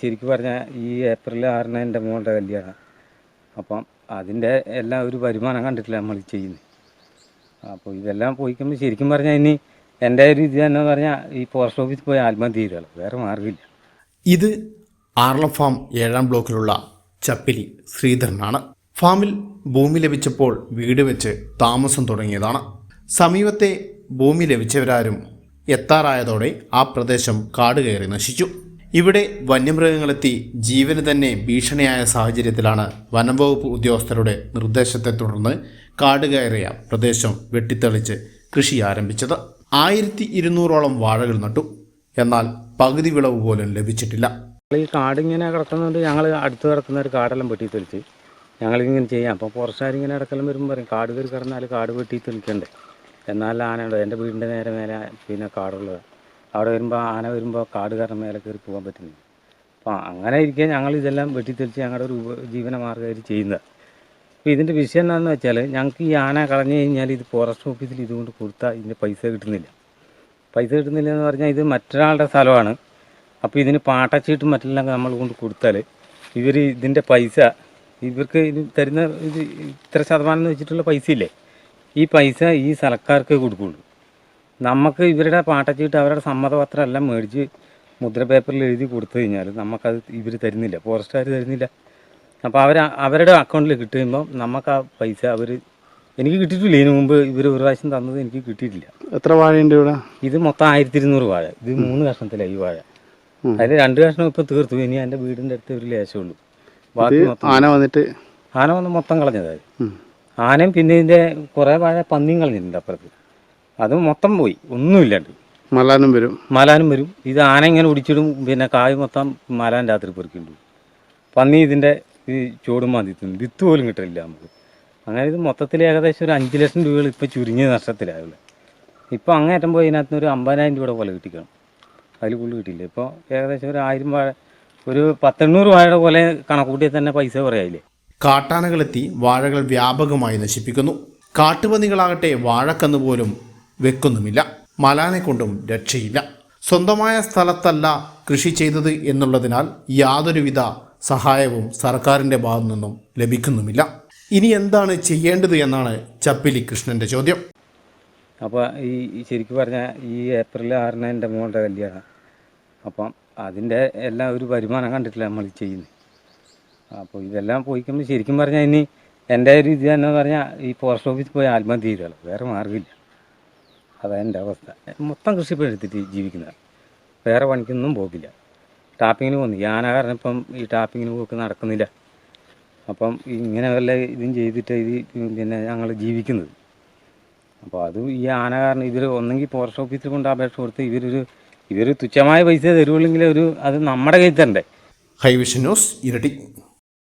ശരിക്കും പറഞ്ഞാൽ ഈ ഏപ്രിൽ ആറിന് എന്റെ മോളുടെ കല്യാണം. അപ്പം അതിന്റെ എല്ലാം ഒരു വരുമാനം കണ്ടിട്ടില്ല നമ്മൾ ചെയ്യുന്നത്. അപ്പോൾ ഇതെല്ലാം പോയിക്കുമ്പോൾ ശരിക്കും പറഞ്ഞാൽ ഇനി എന്റെ ഒരു ഇത് തന്നെ പറഞ്ഞാൽ ഈ പോസ്റ്റ് ഓഫീസിൽ പോയി ആത്മഹത്യ ചെയ്തോളാം വേറെ മാർഗമില്ല ഇത് ആർളം ഫാം ഏഴാം ബ്ലോക്കിലുള്ള ചപ്പിലി ശ്രീധരനാണ്. ഫാമിൽ ഭൂമി ലഭിച്ചപ്പോൾ വീട് വെച്ച് താമസം തുടങ്ങിയതാണ്. സമീപത്തെ ഭൂമി ലഭിച്ചവരാരും എത്താറായതോടെ ആ പ്രദേശം കാട് കയറി നശിച്ചു. ഇവിടെ വന്യമൃഗങ്ങളെത്തി ജീവന് തന്നെ ഭീഷണിയായ സാഹചര്യത്തിലാണ് വനംവകുപ്പ് ഉദ്യോഗസ്ഥരുടെ നിർദ്ദേശത്തെ തുടർന്ന് കാട് കയറിയ പ്രദേശം വെട്ടിത്തെളിച്ച് കൃഷി ആരംഭിച്ചത്. ആയിരത്തി ഇരുന്നൂറോളം വാഴകൾ നട്ടു. എന്നാൽ പകുതി വിളവ് പോലും ലഭിച്ചിട്ടില്ല. ഈ കാടിങ്ങനെ കിടക്കുന്നത് ഞങ്ങൾ അടുത്ത് കിടക്കുന്ന ഒരു കാടെല്ലാം വെട്ടി തെളിച്ച് ഞങ്ങളിങ്ങനെ ചെയ്യാം. അപ്പോൾ പുറത്തുകാരിങ്ങനെ ഇടക്കെല്ലാം വരുമ്പോൾ പറയും കാട് കയറി കിടന്നാൽ കാട് വെട്ടി തെളിക്കണ്ടേ എന്നാൽ ആനയുണ്ട് എന്റെ വീടിന്റെ നേരെ നേരെ പിന്നെ കാടുള്ളത്. അവിടെ വരുമ്പോൾ ആന വരുമ്പോൾ കാട് കാരണം മേലെ കയറി പോകാൻ പറ്റുന്നില്ല. അപ്പോൾ അങ്ങനെ ഇരിക്കെ ഞങ്ങൾ ഇതെല്ലാം വെട്ടിത്തെളിച്ച് ഞങ്ങളുടെ ഒരു ഉപജീവന മാർഗമായിട്ട് ചെയ്യുന്നത്. അപ്പോൾ ഇതിന്റെ വിഷയം എന്താണെന്ന് വെച്ചാൽ ഞങ്ങൾക്ക് ഈ ആന കളഞ്ഞു കഴിഞ്ഞാൽ ഇത് ഫോറസ്റ്റ് ഓഫീസിൽ ഇതുകൊണ്ട് കൊടുത്താൽ ഇതിന്റെ പൈസ കിട്ടുന്നില്ല. പൈസ കിട്ടുന്നില്ല എന്ന് പറഞ്ഞാൽ ഇത് മറ്റൊരാളുടെ സ്ഥലമാണ്. അപ്പോൾ ഇതിന് പാട്ടച്ചീട്ടും മറ്റെല്ലാം നമ്മൾ കൊണ്ട് കൊടുത്താൽ ഇവർ ഇതിന്റെ പൈസ ഇവർക്ക് ഇത് തരുന്ന ഇത് ഇത്ര ശതമാനം എന്ന് വെച്ചിട്ടുള്ള പൈസ ഇല്ലേ? ഈ പൈസ ഈ സ്ഥലക്കാർക്ക് കൊടുക്കുള്ളൂ. നമുക്ക് ഇവരുടെ പാട്ടച്ചീട്ട് അവരുടെ സമ്മതപത്രം എല്ലാം മേടിച്ച് മുദ്ര പേപ്പറിൽ എഴുതി കൊടുത്തു കഴിഞ്ഞാൽ നമുക്കത് ഇവർ തരുന്നില്ല ഫോറസ്റ്റുകാർ തരുന്നില്ല. അപ്പോൾ അവർ അവരുടെ അക്കൗണ്ടിൽ കിട്ടുമ്പോൾ നമുക്ക് ആ പൈസ അവർ എനിക്ക് കിട്ടിയിട്ടില്ല. ഇതിനു മുമ്പ് ഇവർ ഒരു പ്രാവശ്യം തന്നത് എനിക്ക് കിട്ടിയിട്ടില്ല. എത്ര വാഴയുണ്ട് ഇവിടെ? ഇത് മൊത്തം ആയിരത്തി ഇരുന്നൂറ് വാഴ. ഇത് മൂന്ന് കഷ്ണത്തിലായി ഈ വാഴ. അതിൽ രണ്ട് കഷ്ണം ഇപ്പം തീർത്തു. ഇനി എന്റെ വീടിന്റെ അടുത്ത് ഒരു ലേശമുള്ളൂ ബാക്കി ആന വന്നിട്ട്? ആന വന്ന് മൊത്തം കളഞ്ഞതായി. ആനയും പിന്നെ ഇതിന്റെ കുറേ വാഴ പന്നിയും കളഞ്ഞിട്ടുണ്ട് അപ്പുറത്ത്. അത് മൊത്തം പോയി. ഒന്നുമില്ലാണ്ട്. മലാനും വരും. മലാനും വരും. ഇത് ആന ഇങ്ങനെ ഒടിച്ചിടും പിന്നെ കായ് മൊത്തം മലാൻ രാത്രി പെറുക്കിണ്ട് പന്നി ഇതിന്റെ ഈ ചൂടും മാന്തി തിന്നും വിത്ത് പോലും കിട്ടില്ല നമുക്ക്. അങ്ങനെ ഇത് മൊത്തത്തിൽ ഏകദേശം ഒരു അഞ്ച് ലക്ഷം രൂപകൾ ഇപ്പോൾ ചുരുങ്ങിയ നഷ്ടത്തിലായുള്ളത് ഇപ്പോൾ അങ്ങേറ്റം പോയി ഇതിനകത്ത് ഒരു അമ്പതിനായിരം രൂപയുടെ പോലെ കിട്ടിക്കണം. അതിൽ കൂടുതൽ കിട്ടിയില്ല. ഇപ്പോൾ ഏകദേശം ഒരു ആയിരം വാഴ ഒരു പത്തെണ്ണൂറ് വാഴയുടെ പോലെ കണക്കൂട്ടിയാൽ തന്നെ പൈസ കുറയായില്ലേ? കാട്ടാനകളെത്തി വാഴകൾ വ്യാപകമായി നശിപ്പിക്കുന്നു. കാട്ടുപന്നികളാകട്ടെ വാഴക്കന്ന് പോലും വെക്കുന്നുമില്ല. മലാനെ കൊണ്ടും രക്ഷയില്ല. സ്വന്തമായ സ്ഥലത്തല്ല കൃഷി ചെയ്തത് എന്നുള്ളതിനാൽ യാതൊരുവിധ സഹായവും സർക്കാരിന്റെ ഭാഗത്തു നിന്നും ലഭിക്കുന്നുമില്ല. ഇനി എന്താണ് ചെയ്യേണ്ടത് എന്നാണ് ചപ്പിലി കൃഷ്ണന്റെ ചോദ്യം. അപ്പോൾ ഈ ശരിക്കും പറഞ്ഞാൽ ഈ ഏപ്രിൽ ആറിന് എന്റെ മോളുടെ കല്യാണം. അപ്പം അതിന്റെ എല്ലാം ഒരു വരുമാനം കണ്ടിട്ടില്ല നമ്മൾ ചെയ്യുന്നത്. അപ്പോൾ ഇതെല്ലാം പോയിക്കുമ്പോൾ ശരിക്കും പറഞ്ഞാൽ ഇനി എന്റെ ഒരു ഇത് തന്നെ പറഞ്ഞാൽ ഈ പോസ്റ്റ് ഓഫീസിൽ പോയി ആത്മഹത്യ ചെയ്തോളാം വേറെ മാർഗമില്ല. അതാണ് എന്റെ അവസ്ഥ. മൊത്തം കൃഷിപ്പണി എടുത്തിട്ട് വേറെ പണിക്കൊന്നും പോക്കില്ല. ടാപ്പിങ്ങിന് പോകുന്നു ആന കാരണം ഇപ്പം ഈ ടാപ്പിങ്ങിന് പോക്ക് നടക്കുന്നില്ല. അപ്പം ഇങ്ങനെ വല്ല ഇതും ചെയ്തിട്ട് ഇത് പിന്നെ ഞങ്ങൾ ജീവിക്കുന്നത്. അപ്പോൾ അത് ഈ ആന കാരണം ഇവർ ഒന്നെങ്കിൽ ഫോറസ്റ്റ് ഓഫീസിൽ കൊണ്ട് അപേക്ഷ കൊടുത്ത് ഇവരൊരു ഇവർ തുച്ഛമായ പൈസ തരുവുള്ളെങ്കിൽ ഒരു അത് നമ്മുടെ കയ്യിൽ തരണ്ടേ. ഹൈവിഷൻ ന്യൂസ് ഇരട്ടി